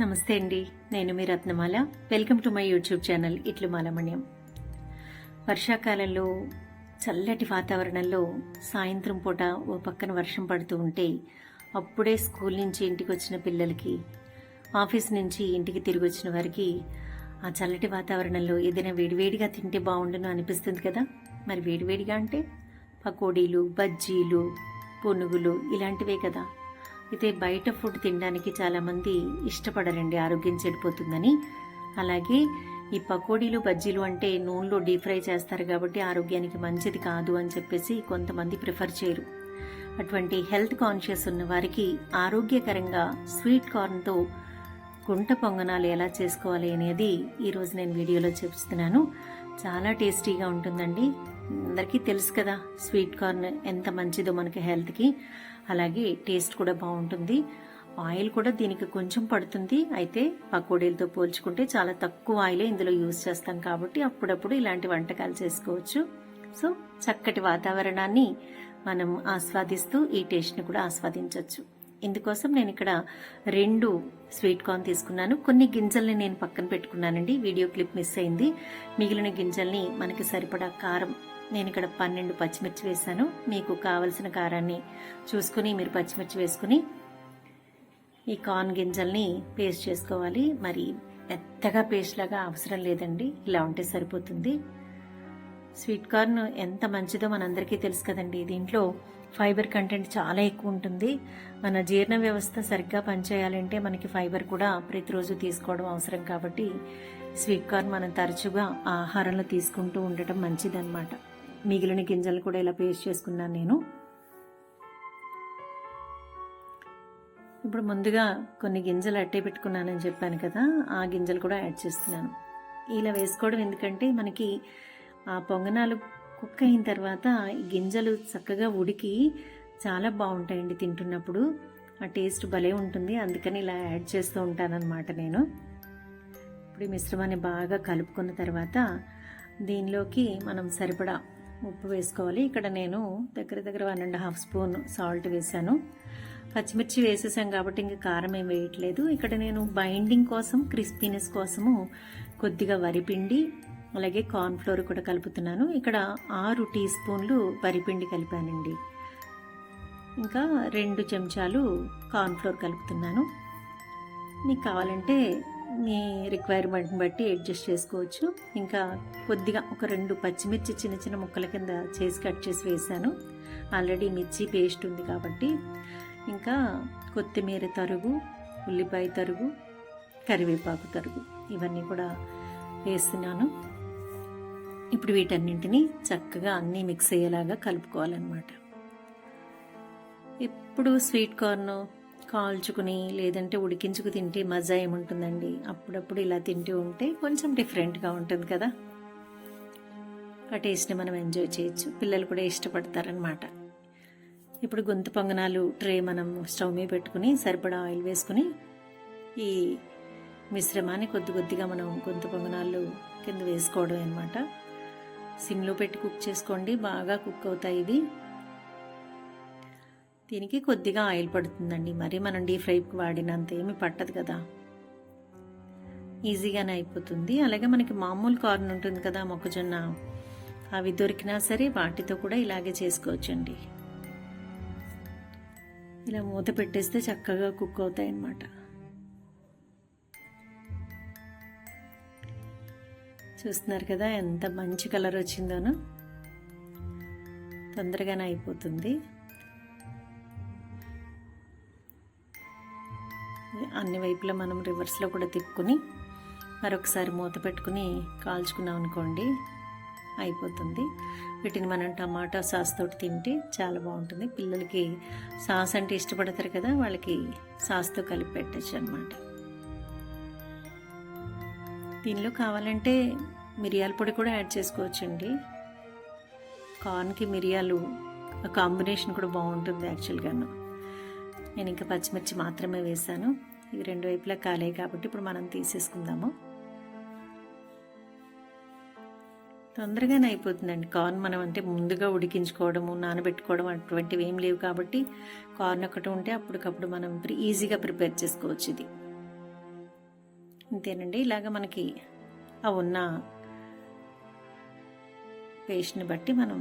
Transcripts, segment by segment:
నమస్తే అండి. నేను మీ Ratnamala. Welcome to my YouTube channel ఇట్లు మాలమణ్యం. వర్షాకాలంలో చల్లటి వాతావరణంలో సాయంత్రం పూట ఓ పక్కన వర్షం పడుతూ ఉంటే అప్పుడే స్కూల్ నుంచి ఇంటికి వచ్చిన పిల్లలకి ఆఫీస్ నుంచి ఇంటికి తిరిగి వచ్చిన వారికి ఆ చల్లటి వాతావరణంలో ఏదైనా వేడివేడిగా తింటే బాగుండును అనిపిస్తుంది కదా? మరి వేడివేడిగా అంటే? పకోడీలు బజ్జీలు పునుగులు ఇలాంటివే కదా? అయితే బయట ఫుడ్ తినడానికి చాలామంది ఇష్టపడరండి ఆరోగ్యం చెడిపోతుందని. అలాగే ఈ పకోడీలు బజ్జీలు అంటే నూనెలో డీప్ ఫ్రై చేస్తారు కాబట్టి ఆరోగ్యానికి మంచిది కాదు అని చెప్పేసి కొంతమంది ప్రిఫర్ చేయరు. అటువంటి హెల్త్ కాన్షియస్ ఉన్న వారికి ఆరోగ్యకరంగా స్వీట్ కార్న్తో గుంట పొంగనాలు ఎలా చేసుకోవాలి అనేది ఈరోజు నేను వీడియోలో చూపిస్తున్నాను. చాలా టేస్టీగా ఉంటుందండి. అందరికీ తెలుసు కదా స్వీట్ కార్న్ ఎంత మంచిదో మనకి హెల్త్కి అలాగే టేస్ట్ కూడా బాగుంటుంది. ఆయిల్ కూడా దీనికి కొంచెం పడుతుంది. అయితే పకోడీలతో పోల్చుకుంటే చాలా తక్కువ ఆయిలే ఇందులో యూజ్ చేస్తాం కాబట్టి అప్పుడప్పుడు ఇలాంటి వంటకాలు చేసుకోవచ్చు. సో చక్కటి వాతావరణాన్ని మనం ఆస్వాదిస్తూ ఈ టేస్ట్ని కూడా ఆస్వాదించవచ్చు ఇందుకోసం నేను ఇక్కడ రెండు స్వీట్ కార్న్ తీసుకున్నాను. కొన్ని గింజల్ని నేను పక్కన పెట్టుకున్నానండి. వీడియో క్లిప్ మిస్ అయింది. మిగిలిన గింజల్ని మనకి సరిపడా కారం నేను ఇక్కడ పన్నెండు పచ్చిమిర్చి వేసాను మీకు కావలసిన కారాన్ని చూసుకుని మీరు పచ్చిమిర్చి వేసుకుని ఈ కార్న్ గింజల్ని పేస్ట్ చేసుకోవాలి. మరి పెద్దగా పేస్ట్ లాగా అవసరం లేదండి. ఇలా ఉంటే సరిపోతుంది. స్వీట్ కార్న్ ఎంత మంచిదో మనందరికీ తెలుసు కదండి. దీంట్లో ఫైబర్ కంటెంట్ చాలా ఎక్కువ ఉంటుంది. మన జీర్ణ వ్యవస్థ సరిగ్గా పనిచేయాలంటే మనకి ఫైబర్ కూడా ప్రతిరోజు తీసుకోవడం అవసరం కాబట్టి స్వీట్ కార్న్ మనం తరచుగా ఆహారంలో తీసుకుంటూ ఉండటం మంచిదన్నమాట. మిగిలిన గింజలు కూడా ఇలా పేస్ట్ చేసుకున్నాను నేను. ఇప్పుడు ముందుగా కొన్ని గింజలు అట్టే పెట్టుకున్నానని చెప్పాను కదా ఆ గింజలు కూడా యాడ్ చేస్తున్నాను. ఇలా వేసుకోవడం ఎందుకంటే మనకి ఆ పొంగనాలు కుక్ అయిన తర్వాత ఈ గింజలు చక్కగా ఉడికి చాలా బాగుంటాయండి తింటున్నప్పుడు. ఆ టేస్ట్ భలే ఉంటుంది అందుకని ఇలా యాడ్ చేస్తూ ఉంటానన్నమాట నేను. ఇప్పుడు ఈ మిశ్రమాన్ని బాగా కలుపుకున్న తర్వాత దీనిలోకి మనం సరిపడా ఉప్పు వేసుకోవాలి. ఇక్కడ నేను దగ్గర దగ్గర one and half spoon salt వేసాను పచ్చిమిర్చి వేసేసాం కాబట్టి ఇంకా కారం ఏం వేయట్లేదు. ఇక్కడ నేను బైండింగ్ కోసం క్రిస్పీనెస్ కోసము కొద్దిగా వరిపిండి అలాగే కార్న్ఫ్లోర్ కూడా కలుపుతున్నాను. ఇక్కడ ఆరు టీ స్పూన్లు వరిపిండి కలిపానండి. ఇంకా రెండు చెంచాలు కార్న్ఫ్లోర్ కలుపుతున్నాను. మీకు కావాలంటే మీ రిక్వైర్మెంట్ని బట్టి అడ్జస్ట్ చేసుకోవచ్చు. ఇంకా కొద్దిగా ఒక రెండు పచ్చిమిర్చి చిన్న చిన్న ముక్కల కింద చేసి కట్ చేసి వేసాను. ఆల్రెడీ మిర్చి పేస్ట్ ఉంది కాబట్టి. ఇంకా కొత్తిమీర తరుగు ఉల్లిపాయ తరుగు కరివేపాకు తరుగు ఇవన్నీ కూడా వేస్తున్నాను. ఇప్పుడు వీటన్నింటినీ చక్కగా అన్నీ మిక్స్ అయ్యేలాగా కలుపుకోవాలన్నమాట. ఇప్పుడు స్వీట్ కార్న్ కాల్చుకుని లేదంటే ఉడికించుకు తింటే మజా ఏముంటుందండి? అప్పుడప్పుడు ఇలా తింటూ ఉంటే కొంచెం డిఫరెంట్గా ఉంటుంది కదా? ఆ టేస్ట్ని మనం ఎంజాయ్ చేయొచ్చు. పిల్లలు కూడా ఇష్టపడతారనమాట ఇప్పుడు గొంతు పొంగనాలు ట్రే మనం స్టవ్ మీద పెట్టుకుని సరిపడా ఆయిల్ వేసుకుని ఈ మిశ్రమాన్ని కొద్ది కొద్దిగా మనం గొంతు పొంగనాలు కింద వేసుకోవడం అనమాట సిమ్లో పెట్టి కుక్ చేసుకోండి. బాగా కుక్ అవుతాయి ఇవి. దీనికి కొద్దిగా ఆయిల్ పడుతుందండి. మరి మనం డీప్ ఫ్రైకి వాడినంత ఏమి పట్టదు కదా. ఈజీగానే అయిపోతుంది. అలాగే మనకి మామూలు కార్న్ ఉంటుంది కదా మొక్కజొన్న. అవి దొరికినా సరే వాటితో కూడా ఇలాగే చేసుకోవచ్చండి. ఇలా మూత పెట్టేస్తే చక్కగా కుక్ అవుతాయి అన్నమాట చూస్తున్నారు కదా ఎంత మంచి కలర్ వచ్చిందోనో. తొందరగానే అయిపోతుంది. అన్ని వైపులా మనం రివర్స్లో కూడా తిప్పుకొని మరొకసారి మూత పెట్టుకుని కాల్చుకున్నాం అనుకోండి అయిపోతుంది. వీటిని మనం టమాటా సాస్ తోటి తింటే చాలా బాగుంటుంది. పిల్లలకి సాస్ అంటే ఇష్టపడతారు కదా వాళ్ళకి సాస్తో కలిపి పెట్టచ్చు అనమాట దీనిలో కావాలంటే మిరియాల పొడి కూడా యాడ్ చేసుకోవచ్చండి. కార్న్కి మిరియాలు కాంబినేషన్ కూడా బాగుంటుంది యాక్చువల్గాను. నేను ఇంకా పచ్చిమిర్చి మాత్రమే వేసాను. ఇవి రెండు వైపులా కాలే కాబట్టి ఇప్పుడు మనం తీసేసుకుందాము. తొందరగానే అయిపోతుందండి. కార్న్ మనం అంటే ముందుగా ఉడికించుకోవడము నానబెట్టుకోవడం అటువంటివి ఏం లేవు కాబట్టి కార్న్ ఒకటి ఉంటే అప్పటికప్పుడు మనం ఈజీగా ప్రిపేర్ చేసుకోవచ్చు ఇది. అంతేనండి ఇలాగ మనకి ఆ ఉన్న పేస్ట్ని బట్టి మనం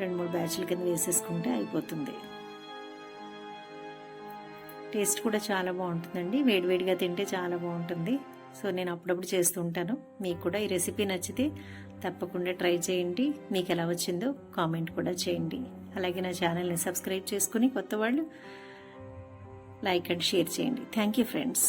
రెండు మూడు బ్యాచ్ల కింద వేసేసుకుంటే అయిపోతుంది. టేస్ట్ కూడా చాలా బాగుంటుందండి. వేడివేడిగా తింటే చాలా బాగుంటుంది. సో నేను అప్పుడప్పుడు చేస్తూ ఉంటాను. మీకు కూడా ఈ రెసిపీ నచ్చితే తప్పకుండా ట్రై చేయండి. మీకు ఎలా వచ్చిందో కామెంట్ కూడా చేయండి. అలాగే నా ఛానల్ని సబ్స్క్రైబ్ చేసుకుని కొత్త వాళ్ళు లైక్ అండ్ షేర్ చేయండి. Thank you friends.